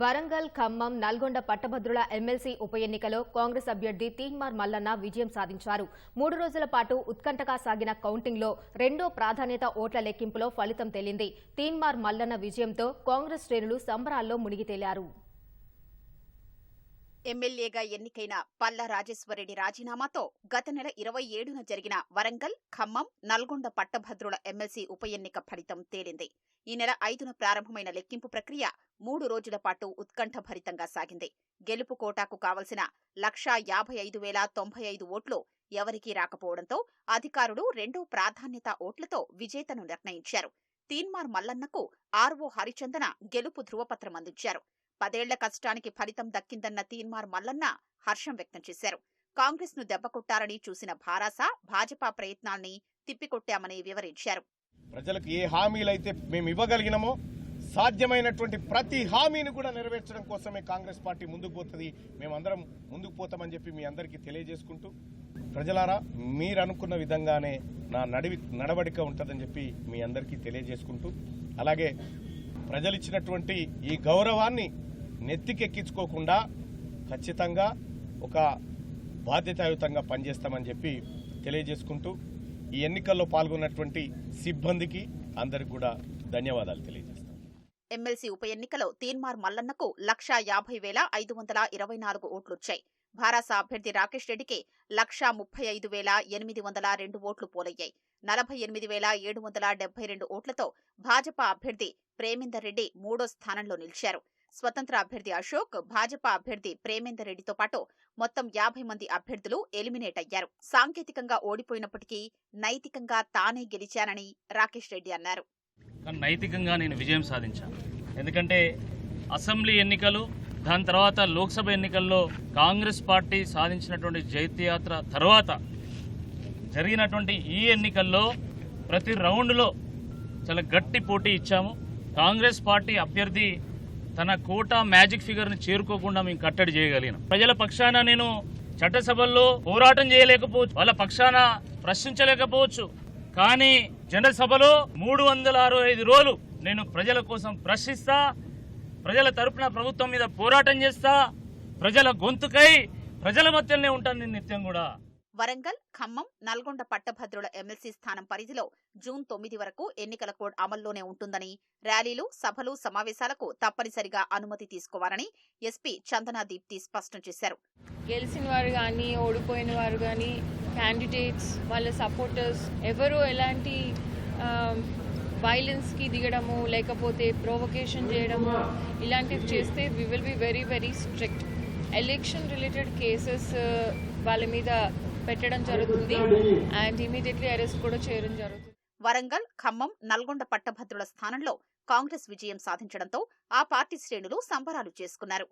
వరంగల్ ఖమ్మం నల్గొండ పట్టభద్రుల ఎమ్మెల్సీ ఉప ఎన్నికలో కాంగ్రెస్ అభ్యర్థి తీన్మార్ మల్లన్న విజయం సాధించారు. మూడు రోజుల పాటు ఉత్కంఠగా సాగిన కౌంటింగ్లో రెండో ప్రాధాన్యత ఓట్ల లెక్కింపులో ఫలితం తేలింది. తీన్మార్ మల్లన్న విజయంతో కాంగ్రెస్ శ్రేణులు సంబరాల్లో మునిగి తేలారు. ఎమ్మెల్యేగా ఎన్నికైన పల్లా రాజేశ్వరరెడ్డి రాజీనామాతో గత నెల ఇరవై ఏడున జరిగిన వరంగల్ ఖమ్మం నల్గొండ పట్టభద్రుల ఎమ్మెల్సీ ఉప ఎన్నిక ఫలితం తేలింది. ఈ నెల ఐదున ప్రారంభమైన లెక్కింపు ప్రక్రియ మూడు రోజుల పాటు ఉత్కంఠభరితంగా సాగింది. గెలుపు కోటాకు కావలసిన లక్షా యాభై ఐదు వేల తొంభై ఐదు ఓట్లు ఎవరికీ రాకపోవడంతో అధికారులు రెండో ప్రాధాన్యత ఓట్లతో విజేతను నిర్ణయించారు. తీన్మార్ మల్లన్నకు ఆర్వో హరిచందన గెలుపు ధృవపత్రం అందించారు. పదేళ్ళ కష్టానికి ఫలితం దక్కిందన్న తీన్మార్ మల్లన్న హర్షం వ్యక్తం చేశారు. కాంగ్రెస్ను దెబ్బకొట్టారని చూసిన భారాస భాజపా ప్రయత్నాల్ని తిప్పికొట్టామని వివరించారు. ప్రజలకు ఏ హామీలైతే మేము ఇవ్వగలిగినామో సాధ్యమైనటువంటి ప్రతి హామీని కూడా నెరవేర్చడం కోసమే కాంగ్రెస్ పార్టీ ముందుకు పోతుంది. మేమందరం ముందుకు పోతామని చెప్పి మీ అందరికీ తెలియజేసుకుంటూ ప్రజలారా మీరు అనుకున్న విధంగానే నా నడివి నడవడిక ఉంటుందని చెప్పి మీ అందరికీ తెలియజేసుకుంటూ అలాగే ప్రజలిచ్చినటువంటి ఈ గౌరవాన్ని నెత్తికెక్కించుకోకుండా ఖచ్చితంగా ఒక బాధ్యతాయుతంగా పనిచేస్తామని చెప్పి తెలియజేసుకుంటూ ఈ ఎన్నికల్లో పాల్గొన్నటువంటి సిబ్బందికి అందరికి కూడా ధన్యవాదాలు తెలియజేస్తాం. ఎమ్మెల్సీ ఉప ఎన్నికలో తీన్మార్ మల్లన్నకు లక్షా యాభై వేల ఐదు వందల ఇరవై నాలుగు ఓట్లొచ్చాయి. భారాస అభ్యర్థి రాకేష్ రెడ్డికి లక్షా ముప్పై ఐదు వేల ఎనిమిది వందల రెండు ఓట్లు పోలయ్యాయి. నలభై ఎనిమిది వేల ఏడు వందల డెబ్బై రెండు ఓట్లతో భాజపా అభ్యర్థి ప్రేమేందర్ రెడ్డి మూడో స్థానంలో నిలిచారు. స్వతంత్ర అభ్యర్థి అశోక్ భాజపా అభ్యర్థి ప్రేమేందర్ రెడ్డితో పాటు మొత్తం యాభై మంది అభ్యర్థులు ఎలిమినేట్ అయ్యారు. సాంకేతికంగా ఓడిపోయినప్పటికీ నైతికంగా తానే గెలిచానని రాకేష్ రెడ్డి అన్నారు. నైతికంగా నేను విజయం సాధించాను. ఎందుకంటే అసెంబ్లీ ఎన్నికలు దాని తర్వాత లోక్సభ ఎన్నికల్లో కాంగ్రెస్ పార్టీ సాధించినటువంటి జైత్యయాత్ర తర్వాత జరిగినటువంటి ఈ ఎన్నికల్లో ప్రతి రౌండ్లో చాలా గట్టి పోటీ ఇచ్చాము. కాంగ్రెస్ పార్టీ అభ్యర్థి తన కోటా మ్యాజిక్ ఫిగర్ని చేరుకోకుండా మేము కట్టడి చేయగలిగినాం. ప్రజల పక్షాన నేను చట్టసభల్లో పోరాటం చేయలేకపోవచ్చు వాళ్ళ పక్షాన ప్రశ్నించలేకపోవచ్చు. కానీ జనసభలో మూడు వందల అరవై ఐదు రోజులు నేను ప్రజల కోసం ప్రశ్నిస్తా ప్రజల తరపున ప్రభుత్వం మీద పోరాటం చేస్తా ప్రజల గొంతుకై ప్రజల మధ్యలోనే ఉంటాను నేను నిత్యం కూడా. వరంగల్ ఖమ్మం నల్గొండ పట్టభద్రుల ఎమ్మెల్సీ స్థానం పరిధిలో జూన్ తొమ్మిది వరకు ఎన్నికల కోడ్ అమల్లోనే ఉంటుందని ర్యాలీలు సభలు సమావేశాలకు తప్పనిసరిగా అనుమతి తీసుకోవాలని ఎస్పీ చందనా దీప్తి స్పష్టం చేశారు. గెలిచిన వారు కానీ ఓడిపోయిన వారు కానీ క్యాండిడేట్స్ వాళ్ళ సపోర్టర్స్ ఎవరు ఎలాంటి వైలెన్స్కి దిగడము లేకపోతే ప్రొవొకేషన్ చేయడము ఇలాంటివి చేస్తే we will be very very strict election related cases వాళ్ళ మీద పెట్టడం జరుగుతుంది. అండ్ ఇమీడియట్లీ అరెస్ట్ కూడా చేయడం జరుగుతుంది. వరంగల్ ఖమ్మం నల్గొండ పట్టభద్రుల స్థానంలో కాంగ్రెస్ విజయం సాధించడంతో ఆ పార్టీ శ్రేణులు సంబరాలు చేసుకున్నారు.